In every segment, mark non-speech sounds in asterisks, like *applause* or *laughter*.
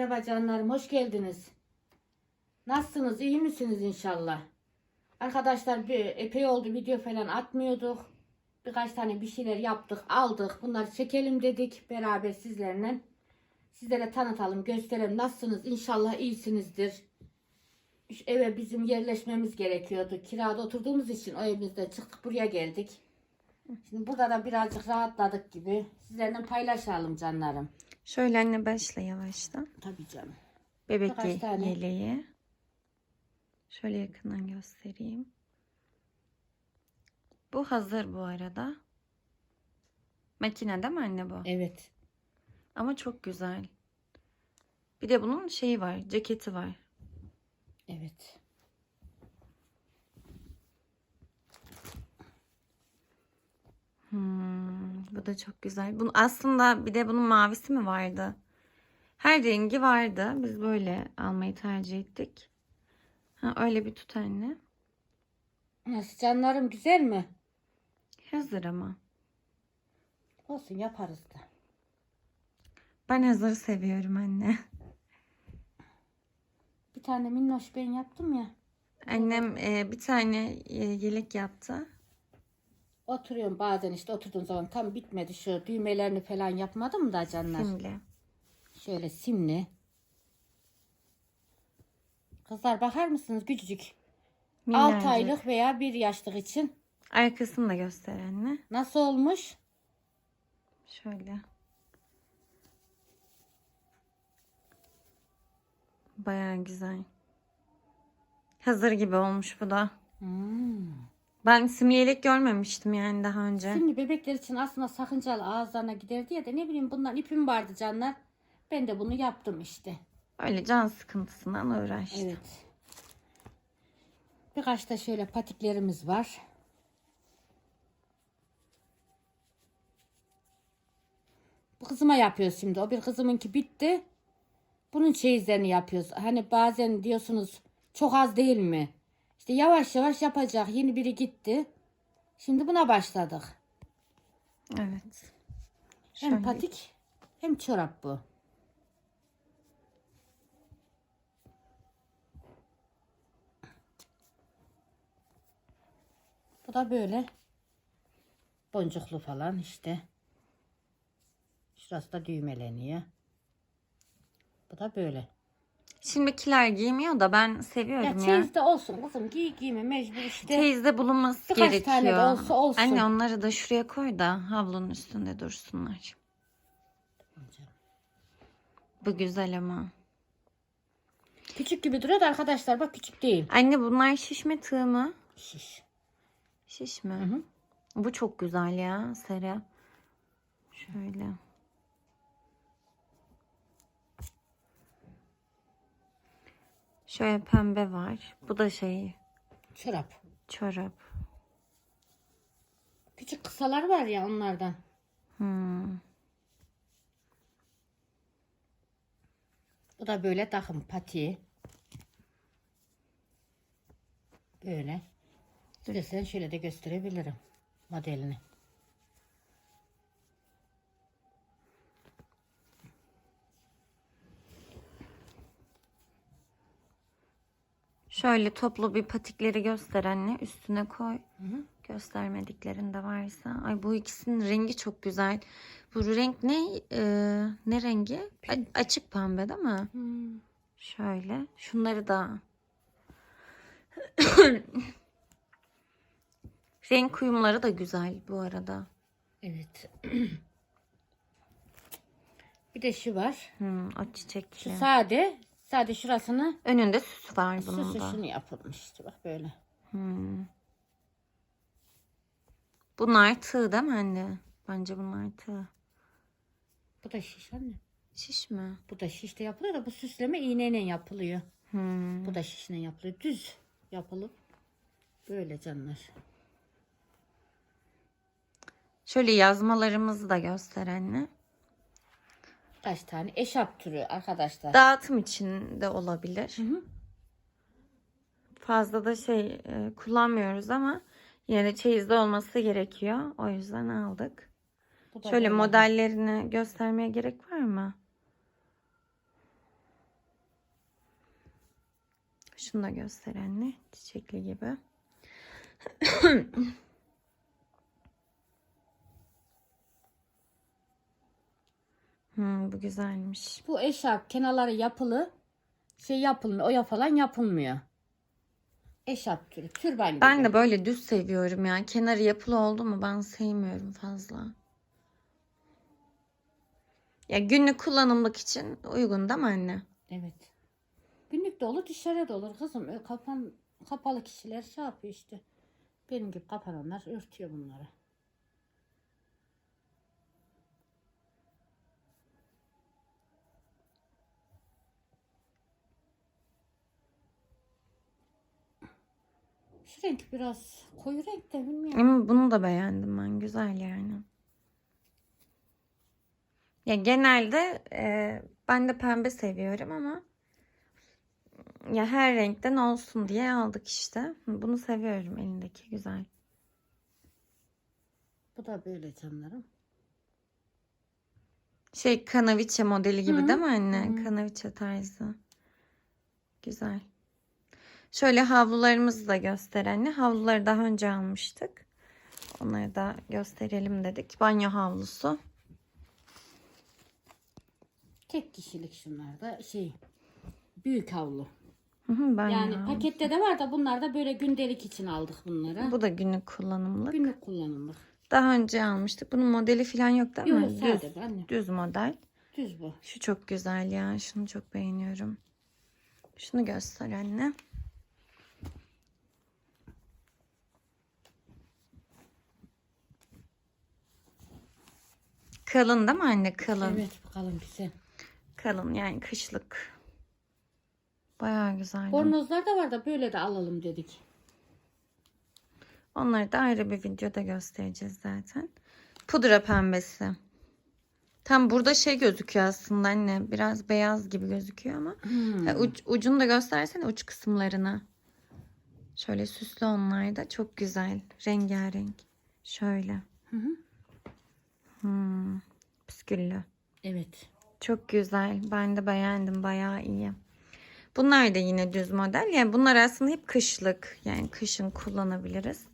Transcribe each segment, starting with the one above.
Merhaba canlarım, hoş geldiniz. Nasılsınız, iyi misiniz inşallah? Arkadaşlar bir epey oldu video falan atmıyorduk. Birkaç tane bir şeyler yaptık, aldık. Bunları çekelim dedik beraber sizlerle. Sizlere tanıtalım, gösterelim. Nasılsınız? İnşallah iyisinizdir. Eve bizim yerleşmemiz gerekiyordu. Kirada oturduğumuz için o evimizde çıktık buraya geldik. Şimdi burada da birazcık rahatladık gibi. Sizlerle paylaşalım canlarım. Şöyle anne başla yavaştan. Tabii canım. Bebek Birkaç ye- tane. yeleği. Şöyle yakından göstereyim. Bu hazır bu arada. Makine değil mi anne bu? Evet. Ama çok güzel. Bir de bunun şeyi var, ceketi var. Evet. Hmm, bu da çok güzel. Bunu aslında bir de bunun mavisi mi vardı? Her rengi vardı. Biz böyle almayı tercih ettik. Ha, öyle bir tut anne. Nasıl canlarım güzel mi? Hazır ama. Olsun yaparız da. Ben hazır seviyorum anne. Bir tane minnoş ben yaptım ya. Annem e, bir tane e, yelek yaptı. Oturuyorum bazen işte oturduğum zaman tam bitmedi şu düğmelerini falan yapmadım da canlar. Simli. Şöyle simli. Kızlar bakar mısınız küçücük? 6 Minnacık. aylık veya 1 yaşlık için Arkasını da göster anne. nasıl olmuş? Şöyle. Bayağı güzel. Hazır gibi olmuş bu da. Hmm. Ben simli yelek görmemiştim yani daha önce. Şimdi bebekler için aslında sakıncalı ağızlarına gider diye de ne bileyim bundan ipim vardı canlar. Ben de bunu yaptım işte. Öyle can sıkıntısından uğraştım. Evet. Birkaç da şöyle patiklerimiz var. Bu kızıma yapıyoruz şimdi. O bir kızımınki bitti. Bunun çeyizlerini yapıyoruz. Hani bazen diyorsunuz çok az değil mi? İşte yavaş yavaş yapacak. Yeni biri gitti. Şimdi buna başladık. Evet. Hem Şöyle. patik hem çorap bu. Bu da böyle boncuklu falan işte. Şurası da düğmeleniyor. Bu da böyle. Şimdikiler giymiyor da ben Ya seviyorum ya. çeyizde olsun kızım giy giyme mecbur işte. Teyze bulunması Birkaç gerekiyor. tane de olsa olsun. Anne onları da şuraya koy da havlunun üstünde dursunlar. Bu güzel ama. Küçük gibi duruyor da arkadaşlar bak küçük değil. Anne bunlar şişme tığ mı? Şiş. Şiş mi? hı. Bu çok güzel ya Sera. Şöyle. Şöyle pembe var. Bu da şey Çorap. çorap. Küçük kısalar var ya onlardan. Hmm. Bu da böyle takım patiği. Böyle. İstersen şöyle de gösterebilirim modelini. Şöyle toplu bir patikleri göster anne. Üstüne koy. Hı hı. Göstermediklerin de varsa. Ay bu ikisinin rengi çok güzel. Bu renk ne? Ee, ne rengi? A- açık pembe değil mi? Hmm. Şöyle. Şunları da. *coughs* Renk uyumları da güzel bu arada. Evet. *coughs* bir de şu var. Hmm, o Şu çiçekli. sade. Sade şurasını Önünde süs var bunun süsü da. şunu yapılmış işte bak böyle. Hmm. Bunlar tığ değil mi anne? Bence bunlar tığ. Bu da şiş anne. Şiş mi? Bu da şişte yapılıyor da bu süsleme iğneyle yapılıyor. Hmm. Bu da şişle yapılıyor. Düz yapılıp böyle canlar. Şöyle yazmalarımızı da göster anne. Kaç tane? Eşarp türü arkadaşlar. Dağıtım için de olabilir. Hı hı. Fazla da şey e, kullanmıyoruz ama yine çeyizde olması gerekiyor. O yüzden aldık. Şöyle böyle. modellerini göstermeye gerek var mı? Şunu da gösterenle çiçekli gibi. *coughs* hmm, bu güzelmiş. Bu eşarp kenarları yapılı. Şey yapılmıyor. Oya falan yapılmıyor. Eşarp türü. Türban gibi. Ben de böyle düz seviyorum ya. Kenarı yapılı oldu mu ben sevmiyorum fazla. Ya günlük kullanımlık için uygun değil mi anne? Evet. Günlük de olur dışarıya da olur kızım. Öyle kapan, kapalı kişiler şey yapıyor işte. Benim gibi kapananlar örtüyor bunları. Şu renk biraz koyu renk de bilmiyorum. Ama bunu da beğendim ben. Güzel yani. Ya genelde e, ben de pembe seviyorum ama ya her renkten olsun diye aldık işte. Bunu seviyorum elindeki güzel. Bu da böyle canlarım. Şey kanaviçe modeli gibi Hı değil mi anne? Hı. Kanaviçe tarzı. Güzel. Şöyle havlularımızı da göster anne. Havluları daha önce almıştık. Onları da gösterelim dedik. Banyo havlusu. Tek kişilik şunlar da şey büyük havlu. Hı hı, banyo Yani havlusu. pakette de var da bunlar da böyle gündelik için aldık bunları. Bu da günlük kullanımlık. günlük kullanımlık. Daha önce almıştık. Bunun modeli falan yok değil mi? Yok düz, sade anne. düz model. Düz bu. Şu çok güzel ya. Şunu çok beğeniyorum. Şunu göster anne. Kalın değil mi anne? Kalın. Evet bakalım güzel. Kalın yani kışlık. Bayağı güzel. Bornozlar da var da böyle de alalım dedik. Onları da ayrı bir videoda göstereceğiz zaten. Pudra pembesi. Tam burada şey gözüküyor aslında anne. Biraz beyaz gibi gözüküyor ama. Hmm. Uç, ucunu da göstersene uç kısımlarını. Şöyle süslü onlar da. Çok güzel. Rengarenk. Şöyle. Hı hı. Hmm. Püsküllü. Evet. Çok güzel. Ben de beğendim. Bayağı iyi. Bunlar da yine düz model. Yani bunlar aslında hep kışlık. Yani kışın kullanabiliriz.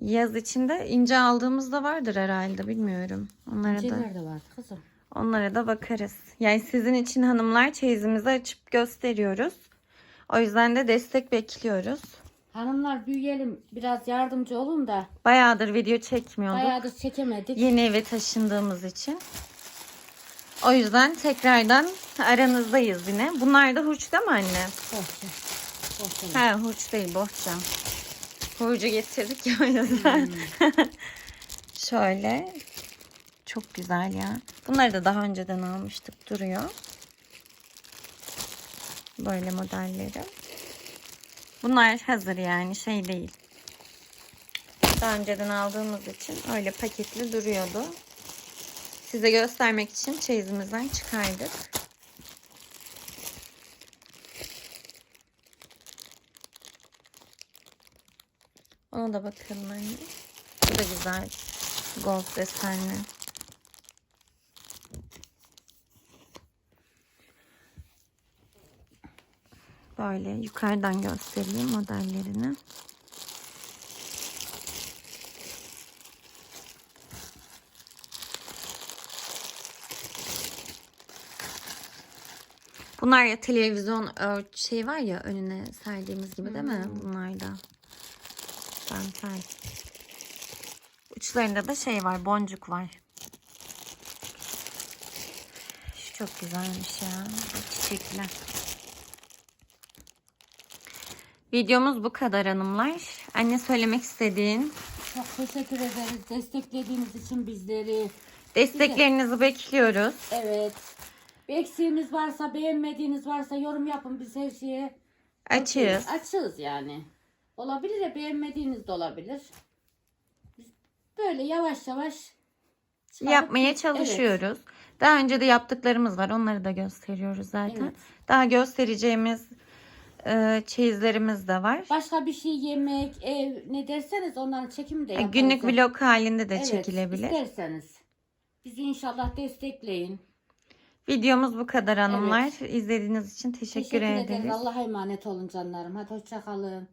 Yaz içinde ince aldığımızda vardır herhalde. Bilmiyorum. Onlara da, İnceler de var kızım. onlara da bakarız. Yani sizin için hanımlar çeyizimizi açıp gösteriyoruz. O yüzden de destek bekliyoruz. Hanımlar büyüyelim biraz yardımcı olun da Bayağıdır video çekmiyorduk. bayağıdır çekemedik. Yeni eve taşındığımız için. O yüzden tekrardan aranızdayız yine. Bunlar da hurç değil mi anne? Bohça. Bohça. Ha hurç değil bohça. Hurcu getirdik ya o yüzden. *laughs* Şöyle. Çok güzel ya. Bunları da daha önceden almıştık duruyor. Böyle modelleri. Bunlar hazır yani şey değil. Daha önceden aldığımız için öyle paketli duruyordu. Size göstermek için çeyizimizden çıkardık. Ona da bakalım. Bu da güzel. Gold desenli. Böyle yukarıdan göstereyim modellerini. Bunlar ya televizyon ört şey var ya önüne serdiğimiz gibi değil mi? Bunlar da. Dantel. Uçlarında da şey var, boncuk var. Şu çok güzelmiş ya. Bu çiçekli. Videomuz bu kadar hanımlar. Anne söylemek istediğin Çok teşekkür ederiz desteklediğiniz için bizleri. desteklerinizi bekliyoruz. Evet. Bir eksiğiniz varsa, beğenmediğiniz varsa yorum yapın. Biz her şeye Açığız. Açığız yani. Olabilir ya beğenmediğiniz de olabilir. Biz böyle yavaş yavaş çıkarıp- Yapmaya çalışıyoruz. Daha önce de yaptıklarımız var. Onları da gösteriyoruz zaten. Evet. Daha göstereceğimiz e, çeyizlerimiz de var. Başka bir şey yemek, ev ne derseniz onların çekimi de E, yaparız. Günlük vlog halinde de Evet, çekilebilir. isterseniz. Bizi inşallah destekleyin. Videomuz bu kadar hanımlar. İzlediğiniz için teşekkür, ederiz. Allah'a emanet olun canlarım. Hadi hoşça kalın.